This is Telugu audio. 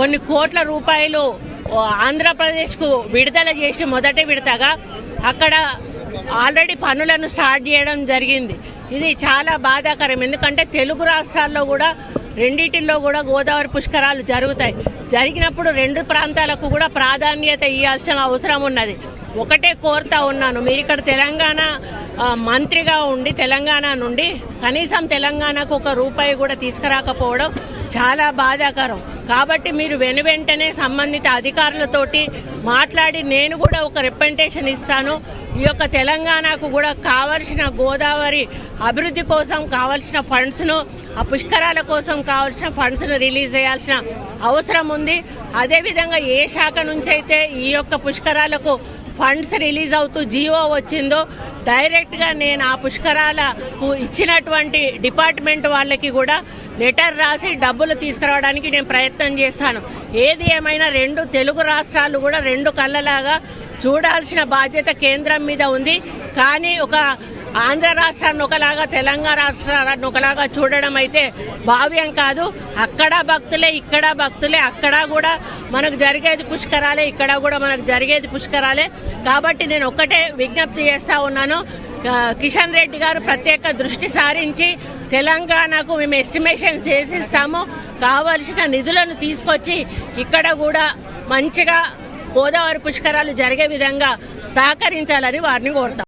కొన్ని కోట్ల రూపాయలు ఆంధ్రప్రదేశ్కు విడుదల చేసి మొదటి విడతగా అక్కడ ఆల్రెడీ పనులను స్టార్ట్ చేయడం జరిగింది. ఇది చాలా బాధాకరం. ఎందుకంటే తెలుగు రాష్ట్రాల్లో కూడా రెండిటిల్లో కూడా గోదావరి పుష్కరాలు జరుగుతాయి. జరిగినప్పుడు రెండు ప్రాంతాలకు కూడా ప్రాధాన్యత ఇవ్వాల్సిన అవసరం ఉన్నది. ఒకటే కోరుతా ఉన్నాను. మీరు ఇక్కడ తెలంగాణ మంత్రిగా ఉండి తెలంగాణ నుండి కనీసం తెలంగాణకు ఒక రూపాయి కూడా తీసుకురాకపోవడం చాలా బాధాకరం. కాబట్టి మీరు వెను వెంటనే సంబంధిత అధికారులతోటి మాట్లాడి నేను కూడా ఒక రిప్రజెంటేషన్ ఇస్తాను. ఈ యొక్క తెలంగాణకు కూడా కావలసిన గోదావరి అభివృద్ధి కోసం కావలసిన ఫండ్స్ను ఆ పుష్కరాల కోసం కావలసిన ఫండ్స్ను రిలీజ్ చేయాల్సిన అవసరం ఉంది. అదేవిధంగా ఏ శాఖ నుంచి అయితే ఈ యొక్క పుష్కరాలకు ఫండ్స్ రిలీజ్ అవుతూ జియో వచ్చిందో డైరెక్ట్గా నేను ఆ పుష్కరాలకు ఇచ్చినటువంటి డిపార్ట్మెంట్ వాళ్ళకి కూడా లెటర్ రాసి డబ్బులు తీసుకురావడానికి నేను ప్రయత్నం చేస్తాను. ఏది ఏమైనా రెండు తెలుగు రాష్ట్రాలు కూడా రెండు కళ్ళలాగా చూడాల్సిన బాధ్యత కేంద్రం మీద ఉంది. కానీ ఒక ఆంధ్ర రాష్ట్రాన్ని ఒకలాగా తెలంగాణ రాష్ట్రాన్ని ఒకలాగా చూడడం అయితే భావ్యం కాదు. అక్కడ భక్తులే ఇక్కడ భక్తులే అక్కడ కూడా మనకు జరిగేది పుష్కరాలే ఇక్కడ కూడా మనకు జరిగేది పుష్కరాలే. కాబట్టి నేను ఒక్కటే విజ్ఞప్తి చేస్తా ఉన్నాను. కిషన్ రెడ్డి గారు ప్రత్యేక దృష్టి సారించి తెలంగాణకు మేము ఎస్టిమేషన్ చేసిస్తాము. కావలసిన నిధులను తీసుకొచ్చి ఇక్కడ కూడా మంచిగా గోదావరి పుష్కరాలు జరిగే విధంగా సహకరించాలని వారిని కోరుతాం